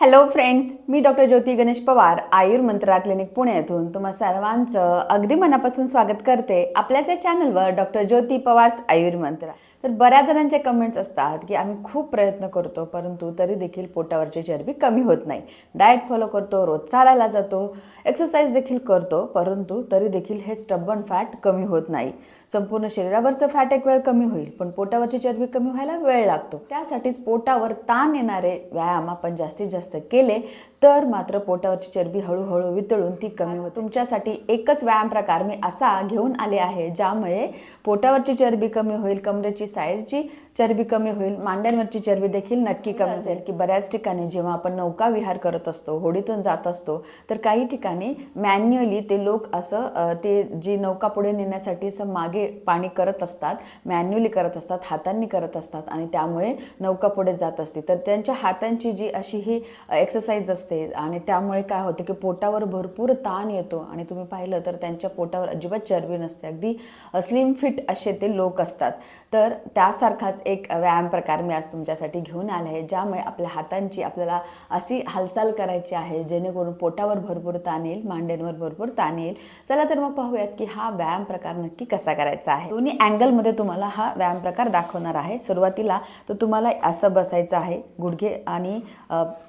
Hello friends मी doctor Jyoti Ganesh Pawar Ayur Mantra clinic Pune येथून तुम्हा सर्वांचं अगदी मनापासून स्वागत करते आपल्याच या चॅनलवर डॉक्टर ज्योती पवार आयुर्मंत्रा तर बऱ्याच जणांचे कमेंट्स असतात की आम्ही खूप प्रयत्न करतो परंतु तरी देखील पोटावरची चरबी कमी होत नाही. डाएट फॉलो करतो रोज चालायला जातो एक्सरसाइज देखील करतो परंतु तरी देखील हे स्टब्बन फॅट कमी होत नाही. संपूर्ण शरीरावरचं फॅट एक वेळ कमी होईल पण पोटावरची चरबी कमी व्हायला वेळ लागतो. त्यासाठीच पोटावर ताण येणारे व्यायाम आपण जास्तीत जास्त केले तर मात्र पोटावरची चरबी हळूहळू वितळून ती कमी होते. तुमच्यासाठी एकच व्यायाम प्रकार मी असा घेऊन आले आहे ज्यामुळे पोटावरची चरबी कमी होईल कमरेची साईडची चरबी कमी होईल मांड्यांवरची चरबी देखील नक्की कमी असेल की बऱ्याच ठिकाणी जेव्हा आपण नौका विहार करत असतो होडीतून जात असतो तर काही ठिकाणी मॅन्युअली ते लोक असं ते जी नौका पुढे नेण्यासाठी असं मागे पाणी करत असतात मॅन्युअली करत असतात हातांनी करत असतात आणि त्यामुळे नौका पुढे जात असते. तर त्यांच्या हातांची जी अशी ही एक्सरसाइज असते आणि त्यामुळे काय होतं की पोटावर भरपूर ताण येतो आणि तुम्ही पाहिलं तर त्यांच्या पोटावर अजिबात चरबी नसते. अगदी स्लिम फिट असे ते लोक असतात. तर त्यासारखाच एक व्यायाम प्रकार मी आज तुमच्यासाठी घेऊन आले आहे ज्यामुळे आपल्या हातांची आपल्याला अशी हालचाल करायची आहे जेणेकरून पोटावर भरपूर ताण येईल मांड्यांवर भरपूर ताण येईल चला तर मग पाहूयात की हा व्यायाम प्रकार नक्की कसा करायचा आहे. दोन्ही अँगलमध्ये तुम्हाला हा व्यायाम प्रकार दाखवणार आहे. सुरुवातीला तर तुम्हाला असं बसायचं आहे गुडघे आणि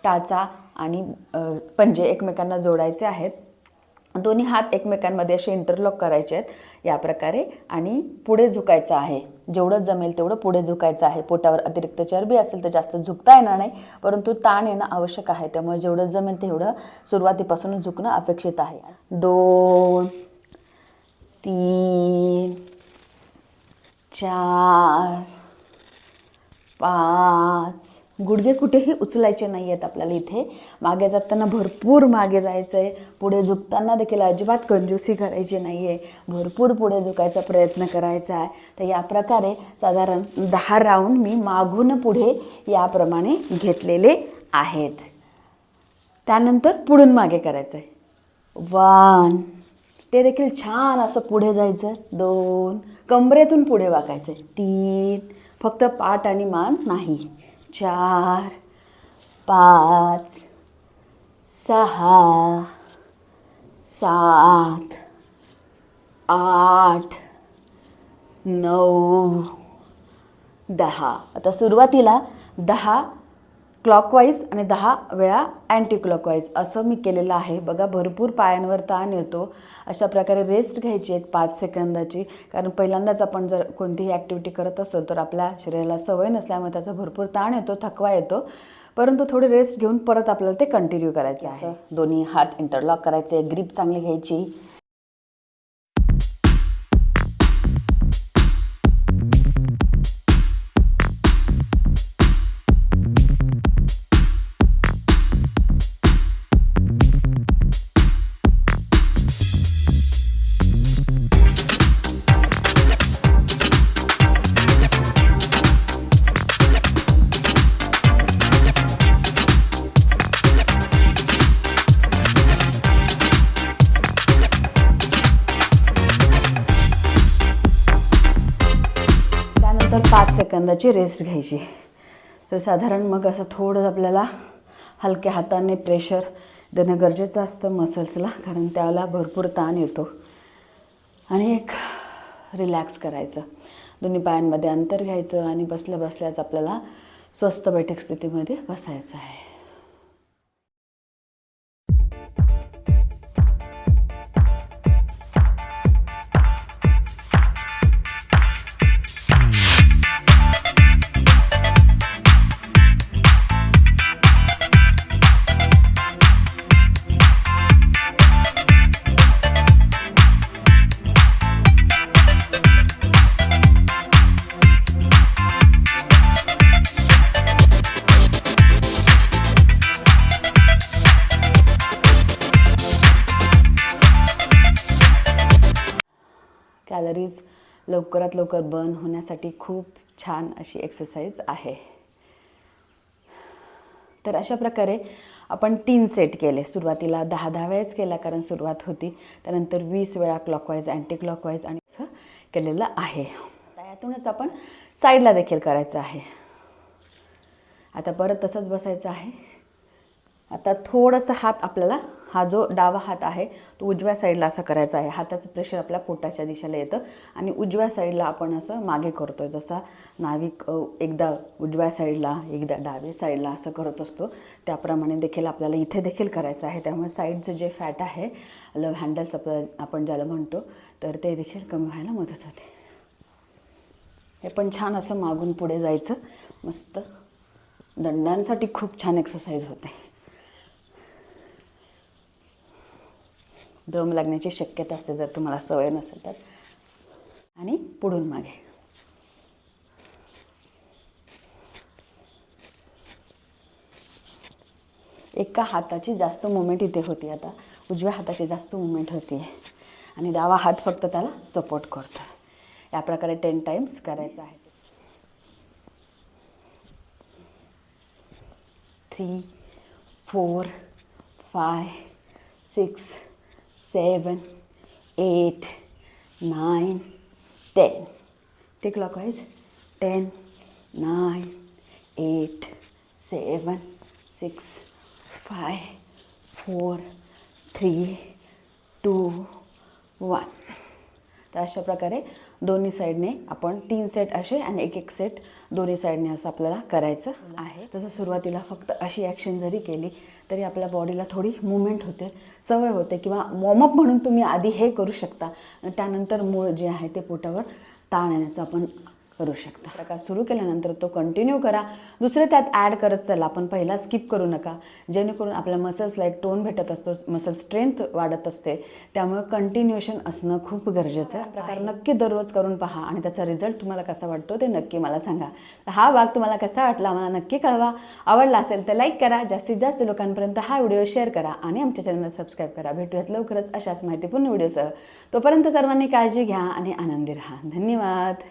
टाचा आणि पंजे एकमेकांना जोडायचे आहेत. दोन्ही हात एकमेकांमध्ये असे इंटरलॉक करायचे आहेत या प्रकारे आणि पुढे झुकायचं आहे. जेवढं जमेल तेवढं पुढे झुकायचं आहे. पोटावर अतिरिक्त चरबी असेल तर जास्त झुकता येणार नाही परंतु ताण येणं आवश्यक आहे. त्यामुळे जेवढं जमेल तेवढं सुरुवातीपासूनच झुकणं अपेक्षित आहे. दोन तीन चार पाच गुडघे कुठेही उचलायचे नाही आहेत आपल्याला इथे. मागे जाताना भरपूर मागे जायचं आहे पुढे झुकताना देखील अजिबात कंजूसी करायची नाही आहे भरपूर पुढे झुकायचा प्रयत्न करायचा आहे. तर या प्रकारे साधारण दहा राऊंड मी मागून पुढे याप्रमाणे घेतलेले आहेत. त्यानंतर पुढून मागे करायचं आहे वन. ते देखील छान असं पुढे जायचं. दोन. कमरेतून पुढे वाकायचं तीन. फक्त पाठ आणि मान नाही. चार पाच सहा सात आठ नऊ दहा. आता सुरुवातीला दहा क्लॉकवाईज आणि दहा वेळा अँटी क्लॉकवाईज असं मी केलेलं आहे. बघा भरपूर पायांवर ताण येतो. अशा प्रकारे रेस्ट घ्यायची एक पाच सेकंदाची. कारण पहिल्यांदाच आपण जर कोणतीही ॲक्टिव्हिटी करत असो तर आपल्या शरीराला सवय नसल्यामुळे त्याचा भरपूर ताण येतो थकवा येतो. परंतु थोडी रेस्ट घेऊन परत आपल्याला ते कंटिन्यू करायचे आहे. दोन्ही हात इंटरलॉक करायचे. ग्रीप चांगली घ्यायची. त्यानंतर पाच सेकंदाची रेस्ट घ्यायची. तर साधारण मग असं थोडं आपल्याला हलक्या हाताने प्रेशर देणं गरजेचं असतं मसल्सला कारण त्याला भरपूर ताण येतो. आणि एक रिलॅक्स करायचं. दोन्ही पायांमध्ये अंतर घ्यायचं आणि बसल्या बसल्याच आपल्याला स्वस्त बैठक स्थितीमध्ये बसायचं आहे. कॅलरीज लवकरात लवकर बर्न होण्यासाठी खूप छान अशी एक्सरसाइज आहे. तर अशा प्रकारे आपण तीन सेट केले. सुरुवातीला दहा दहा वेळेस केला कारण सुरुवात होती. त्यानंतर वीस वेळा क्लॉकवाईज अँटी क्लॉकवाईज आणि असं केलेलं आहे. यातूनच आपण साईडला देखील करायचं आहे. आता परत तसंच बसायचं आहे. आता थोडासा हात आपल्याला हा जो डावा हात आहे तो उजव्या साईडला असा करायचा आहे. हाताचं प्रेशर आपल्या पोटाच्या दिशेला येतं आणि उजव्या साईडला आपण असं मागे करतो आहे जसा नाविक एकदा उजव्या साईडला एकदा डावे साईडला असं करत असतो. त्याप्रमाणे देखील आपल्याला इथे देखील करायचं आहे. त्यामुळे साईडचं जे फॅट आहे लव हँडल्स आपण ज्याला म्हणतो तर ते देखील कमी व्हायला मदत होते. हे पण छान असं मागून पुढे जायचं. मस्त. दंडांसाठी खूप छान एक्सरसाइज होते. दम लागण्याची शक्यता असते जर तुम्हाला सवय नसेल तर. आणि पुढून मागे. एका हाताची जास्त मुवमेंट इथे होती आता. उजव्या हाताची जास्त मुवमेंट होती. आहे आणि डावा हात फक्त त्याला सपोर्ट करतो या प्रकारे टेन टाइम्स करायचं आहे. Three four five six seven eight nine ten tick clockwise ten nine eight seven six five four three two one तर अशा प्रकारे दोन्ही साईडने आपण तीन सेट असे आणि एक एक सेट दोन्ही साईडने असं आपल्याला करायचं आहे. तसं सुरुवातीला फक्त अशी ॲक्शन जरी केली तरी आपल्या बॉडीला थोडी मुवमेंट होते सवय होते किंवा वॉर्मअप म्हणून तुम्ही आधी हे करू शकता. त्यानंतर मूळ जे आहे ते पोटावर ताण येण्याचं आपण करू शकता. प्रकार सुरू केल्यानंतर तो कंटिन्यू करा. दुसरे त्यात ॲड करत चला. आपण पहिला स्किप करू नका. जेणेकरून आपल्या मसल्सला एक टोन भेटत असतो मसल स्ट्रेंथ वाढत असते. त्यामुळे कंटिन्युएशन असणं खूप गरजेचं आहे. प्रकार नक्की दररोज करून पहा आणि त्याचा रिझल्ट तुम्हाला कसा वाटतो ते नक्की मला सांगा. तर हा भाग तुम्हाला कसा वाटला मला नक्की कळवा. आवडला असेल तर लाईक करा. जास्तीत जास्त लोकांपर्यंत हा व्हिडिओ शेअर करा आणि आमच्या चॅनलला सबस्क्राईब करा. भेटूयात लवकरच अशाच माहितीपूर्ण व्हिडिओसह तोपर्यंत सर्वांनी काळजी घ्या आणि आनंदी राहा. धन्यवाद.